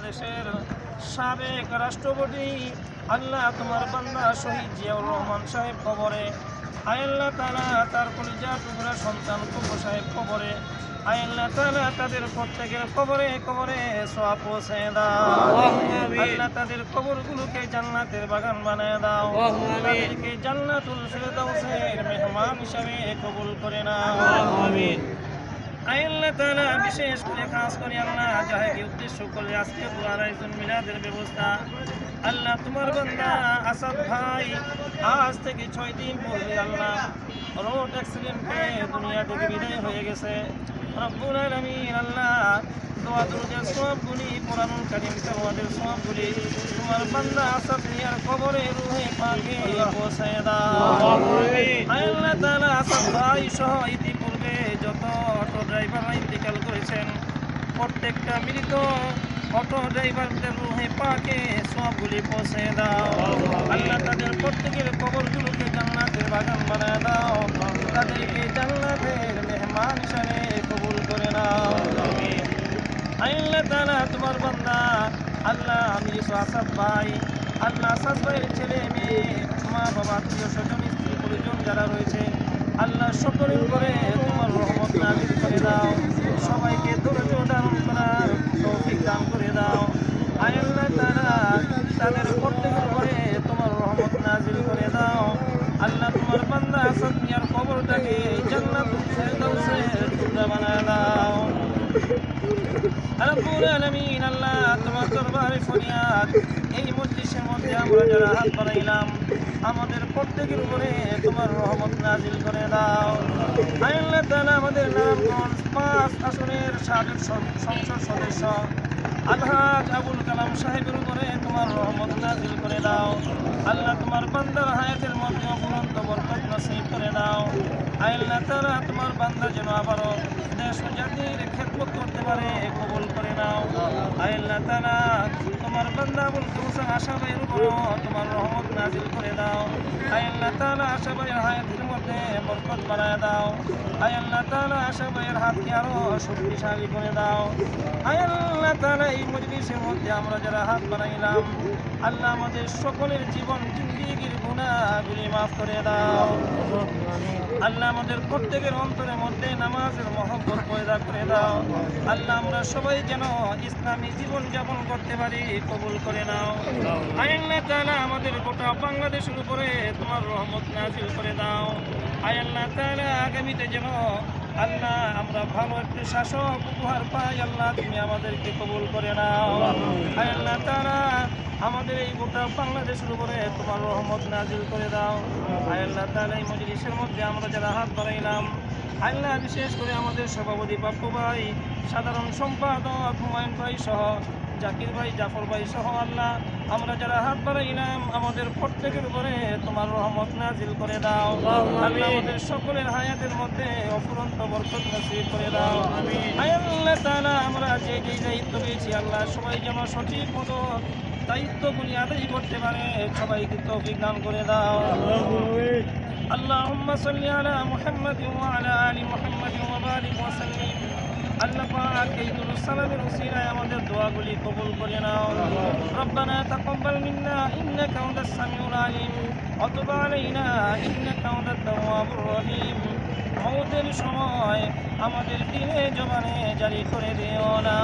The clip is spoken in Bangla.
বাংলাদেশের সাবেক রাষ্ট্রপতি আল্লাহ তোমার বান্দা শহীদ জিয়াউর রহমান সাহেব কবরে। আয়াল্লাহ তালা তার কলিজা টুকরা সন্তান কুকু সাহেব কবরে। আয়াল্লাহ তালা তাদের প্রত্যেকের কবরে কবরে সোয়া পৌঁছে দাও। আল্লাহ তাদের কবরগুলোকে জান্নাতের বাগান বানায় দাও। তাদেরকে জান্নাতুল ফেরদাউসের মেহমান হিসাবে কবুল করে নাও। আল্লাহ তাআলা বিশেষ করে খাস করে আল্লাহ যাহাকে উদ্দেশ্য করে আজকে পুরার আয়োজন মিলাদের ব্যবস্থা। আল্লাহ তোমার বান্দা আসাদ ভাই আজ থেকে ছয় দিন পূর্বে আল্লাহ রোড অ্যাক্সিডেন্টে দুনিয়া থেকে বিদায় হয়ে গেছে। রব্বুল আলামিন আল্লাহ দোয়া দুরুদের সবগুলি কোরআনুল কারীম তেলাওয়াতের সবগুলি তোমার বান্দা আসাদ মিয়ার কবরে রুহে পাকে পৌঁছায় দাও। আল্লাহ তাআলা আসাদ ভাই সহ ইতিপূর্বে যত অটো ড্রাইভাররা ইন্তেকাল করেছেন। প্রত্যেকটা মৃত অটো ড্রাইভারদের রুহে পাকে, সবগুলি পৌঁছে দাও। আল্লাহ তাদের প্রত্যেকের কবরগুলোকে জান্নাতের বাগান বানায় দাও। তাদেরকে জান্নাতের মেহমান হিসাবে কবুল করে নাও। আল্লাহ তাআলা তোমার বান্দা, আল্লাহ আমি আসাদ ভাই, আল্লাহ আসাদ ভাইয়ের ছেলে, মেয়ে মা বাবা আত্মীয় স্বজন, স্ত্রী পরিজন যারা রয়েছে, আল্লাহ সকলের উপরে তোমার রহমত নাজিল করে দাও সবাইকে ধৈর্য ধারণ করার তৌফিক দান করে দাও আয় আল্লাহ তাআলা তাদের প্রত্যেকের উপরে তোমার রহমত নাজিল করে দাও আল্লাহ তোমার বান্দা আসাদ মিয়ার কবরটাকে জান্নাতুল ফেরদাউসের টুকরা বানায় দাও রব্বুল আলামিন, আল্লাহ তোমার দরবারে ফরিয়াদ। এই মজলিসের মধ্যে আমরা যারা হাত বাড়াইলাম, আমাদের প্রত্যেকের উপরে তোমার রহমত নাজিল করে দাও। আল্লাহ তাআলা আমাদের নারায়ণগঞ্জ পাঁচ আসনের সাবেক সংসদ সদস্য আলহাজ আবুল কালাম সাহেবের উপরে তোমার রহমত নাজিল করে দাও। আল্লাহ তোমার বান্দার হায়াতের মধ্যে অফুরন্ত বরকত নসিব করে দাও। আল্লাহ তাআলা তোমার বান্দা যেন আবারও দেশ জাতির খেদমত করতে পারে কবুল করে নাও। আল্লাহ তাআলা তোমার বান্দা আবুল কালাম আশা ভাইয়ের উপরও তোমার রহমত নাজিল করে দাও। আল্লাহ তাআলা আশা ভাইয়ের হায়াতের মধ্যে বরকত বাড়ায় দাও। আল্লাহ তাআলা আশা ভাইয়ের হাতকে আরও শক্তিশালী করে দাও। আল্লাহ তাআলা এই মজলিসের মধ্যে আমরা যারা হাত বানাইলাম আল্লাহ আমাদের সকলের জীবন জিন্দিগির গুণাগুলি মাফ করে দাও। আল্লাহ আমাদের প্রত্যেকের অন্তরের মধ্যে নামাজের মহব্বত পয়দা করে দাও। আল্লাহ আমরা সবাই যেন ইসলামী জীবন যাপন করতে পারি, কবুল করে নাও। আল্লাহ তাআলা আমাদের গোটা বাংলাদেশের উপরে তোমার রহমত নাজিল করে দাও। আল্লাহ তাআলা আগামীতে যেন আল্লাহ, আমরা ভালো একটি শাসক উপহার পাই, আল্লাহ, তুমি আমাদেরকে কবুল করে নাও। আল্লাহ তাআলা আমাদের এই গোটা বাংলাদেশের উপরে তোমার রহমত নাজিল করে দাও। আল্লাহ তাআলা এই মজলিসের মধ্যে আমরা যারা হাত বাড়াইলাম আল্লাহ, বিশেষ করে আমাদের সভাপতি বাপ্পু ভাই, সাধারণ সম্পাদক হুমায়ুন ভাই সহ, জাকির ভাই, জাফর ভাই সহ, আল্লাহ আমরা যারা হাত বাড়াইলাম আমাদের প্রত্যেকের উপরে তোমার রহমত নাজিল করে দাও আল্লাহ আমাদের সকলের হায়াতের মধ্যে অফুরন্ত বরকত নসিব করে দাও আয় আল্লাহ তাআলা আমরা যে যে দায়িত্ব পেয়েছি আল্লাহ সবাই যেন সঠিক মতো দায়িত্বগুলি আদায় করতে পারে সবাইকে তৌফিক দান করে দাও اللهم صل على محمد وعلى آل محمد وبارك وسلم আল্লাহ পাক এই উসিলায় আমাদের দোয়াগুলি কবুল করে নাও। রব্বানা তাকাব্বাল মিন্না, ইন্নাকা আনতাস সামিউল আলিম। তুব আলাইনা, ইন্নাকা আনতাত তাওয়াবুর রহিম। সময় আমাদের দিনে জবানে জারি করে দিও না।